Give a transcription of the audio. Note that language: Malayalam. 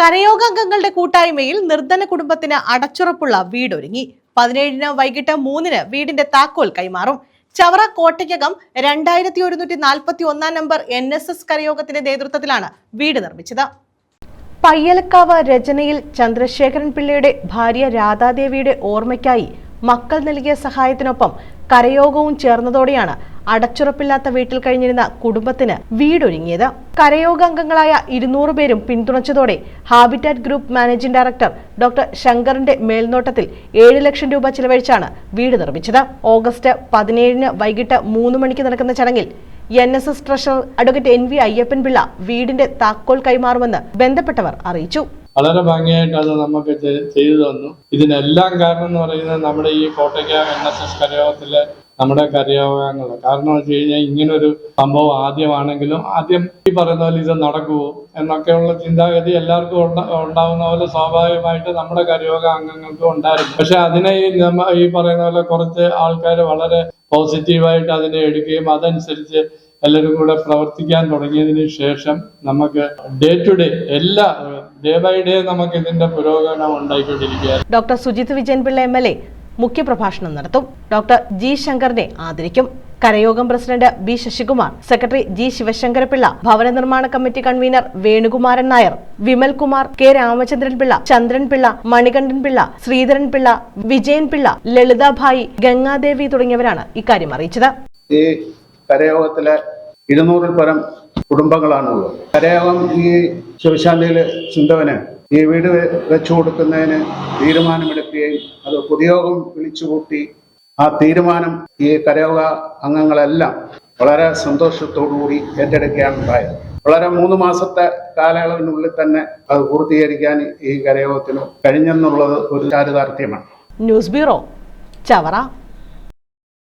കരയോഗാംഗങ്ങളുടെ കൂട്ടായ്മയിൽ നിർധന കുടുംബത്തിന് അടച്ചുറപ്പുള്ള വീടൊരുങ്ങി. പതിനേഴിന് വൈകിട്ട് മൂന്നിന് വീടിന്റെ താക്കോൽ കൈമാറും. ചവറ കോട്ടയ്ക്കകം രണ്ടായിരത്തി ഒരുന്നൂറ്റി നാൽപ്പത്തി ഒന്നാം നമ്പർ എൻ എസ് എസ് കരയോഗത്തിന്റെ നേതൃത്വത്തിലാണ് വീട് നിർമ്മിച്ചത്. പയ്യലക്കാവ് രചനയിൽ ചന്ദ്രശേഖരൻ പിള്ളയുടെ ഭാര്യ രാധാദേവിയുടെ ഓർമ്മയ്ക്കായി മക്കൾ നൽകിയ സഹായത്തിനൊപ്പം കരയോഗവും ചേർന്നതോടെയാണ് അടച്ചുറപ്പില്ലാത്ത വീട്ടിൽ കഴിഞ്ഞിരുന്ന കുടുംബത്തിന് വീടൊരുങ്ങിയത്. കരയോഗ അംഗങ്ങളായ ഇരുന്നൂറ് പേരും പിന്തുണച്ചതോടെ Habitat group managing director doctor ശങ്കറിന്റെ മേൽനോട്ടത്തിൽ ഏഴ് ലക്ഷം രൂപ ചിലവഴിച്ചാണ് വീട് നിർമ്മിച്ചത്. ഓഗസ്റ്റ് പതിനേഴിന് വൈകിട്ട് മൂന്ന് മണിക്ക് നടക്കുന്ന ചടങ്ങിൽ N S S treasurer advocate N V Ayyappan Pillai വീടിന്റെ താക്കോൽ കൈമാറുമെന്ന് ബന്ധപ്പെട്ടവർ അറിയിച്ചു. വളരെ ഭംഗിയായിട്ട് അത് നമുക്ക് ചെയ്തു തന്നു. ഇതിനെല്ലാം കാരണം എന്ന് പറയുന്നത് നമ്മുടെ ഈ കോട്ടയ്ക്ക എൻ എസ് എസ് കരയോഗത്തിലെ നമ്മുടെ കരയോഗങ്ങൾ. കാരണം വെച്ച് കഴിഞ്ഞാൽ ഇങ്ങനൊരു സംഭവം ആദ്യമാണെങ്കിലും ആദ്യം ഈ പറയുന്ന പോലെ ഇത് നടക്കുമോ എന്നൊക്കെയുള്ള ചിന്താഗതി എല്ലാവർക്കും ഉണ്ടാവുന്ന പോലെ സ്വാഭാവികമായിട്ട് നമ്മുടെ കരയോഗ അംഗങ്ങൾക്കും ഉണ്ടായിരുന്നു പക്ഷെ അതിനെ ഈ ഈ പറയുന്ന പോലെ കുറച്ച് ആൾക്കാർ വളരെ പോസിറ്റീവായിട്ട് അതിനെ എടുക്കുകയും അതനുസരിച്ച് എല്ലാവരും കൂടെ പ്രവർത്തിക്കാൻ തുടങ്ങിയതിന് ശേഷം നമുക്ക് ഡേ ടു ഡേ എല്ലാ ഡേ ബൈ ഡേ നമുക്ക് ഇതിന്റെ പുരോഗമനം ഉണ്ടായിക്കൊണ്ടിരിക്കുകയാണ്. Doctor Sujith Vijayan Pillai M L A മുഖ്യപ്രഭാഷണം നടത്തും. ഡോക്ടർ ജി ശങ്കറിനെ ആദരിക്കും. കരയോഗം president B Sasikumar secretary G Sivasankarapillai ഭവന നിർമ്മാണ committee convener Venukumaran Nair Vimalkumar K Ramachandran Pillai Chandran Pillai Manikandan Pillai Sreedharan Pillai Vijayan Pillai Lalithabhai Gangadevi തുടങ്ങിയവരാണ് ഇക്കാര്യം അറിയിച്ചത്. കരയോഗത്തിലെ ഇരുന്നൂറിൽ പരം കുടുംബങ്ങളാണുള്ളത്. കരയോഗം ഈ ശിവശാന്തിയിലെ ചിന്തവന് ഈ വീട് വെച്ചു കൊടുക്കുന്നതിന് തീരുമാനമെടുക്കുകയും അത് പൊതുയോഗം വിളിച്ചുകൂട്ടി ആ തീരുമാനം ഈ കരയോഗ അംഗങ്ങളെല്ലാം വളരെ സന്തോഷത്തോടുകൂടി ഏറ്റെടുക്കുകയാണ് ഉണ്ടായത്. വളരെ മൂന്ന് മാസത്തെ കാലയളവിനുള്ളിൽ തന്നെ അത് പൂർത്തീകരിക്കാൻ ഈ കരയോഗത്തിന് കഴിഞ്ഞെന്നുള്ളത് ഒരു ചാരിതാർത്ഥ്യമാണ്. News bureau Chavara.